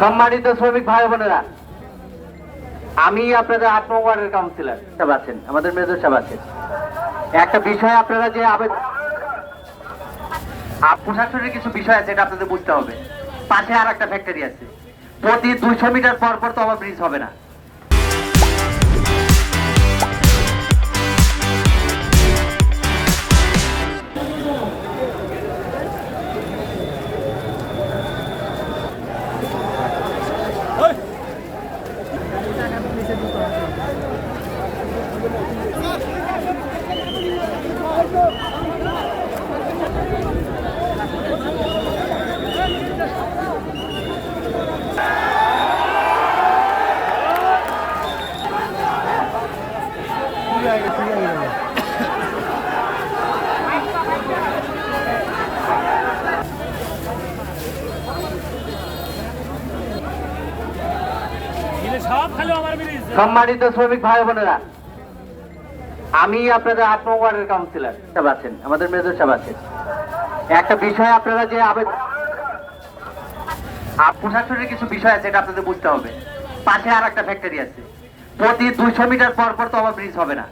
সম্মানিত শ্রমিক ভাই বোনেরা, আমি আপনাদের আট ওয়ার্ডের কাউন্সিলর সাহেব আছেন আমাদের মেজর সাহেব আছেন একটা বিষয় আপনারা যে আবেদন প্রশাসনের কিছু বিষয় আছে, এটা আপনাদের বুঝতে হবে। পাশে আর একটা ফ্যাক্টরি আছে। প্রতি দুইশো মিটার পর পর তো আবার ব্রিজ হবে না। সম্মানিত শ্রমিক ভাই বোনেরা, আমি আপনাদের কাউন্সিলর সাহেব আছেন আমাদের মেজর সাহেব আছেন একটা বিষয় আপনারা যে আবেদন প্রশাসনের কিছু বিষয় আছে, এটা আপনাদের বুঝতে হবে। পাশে আর একটা ফ্যাক্টরি আছে। প্রতি দুইশো মিটার পর পর তো আমার ব্রিজ হবে না।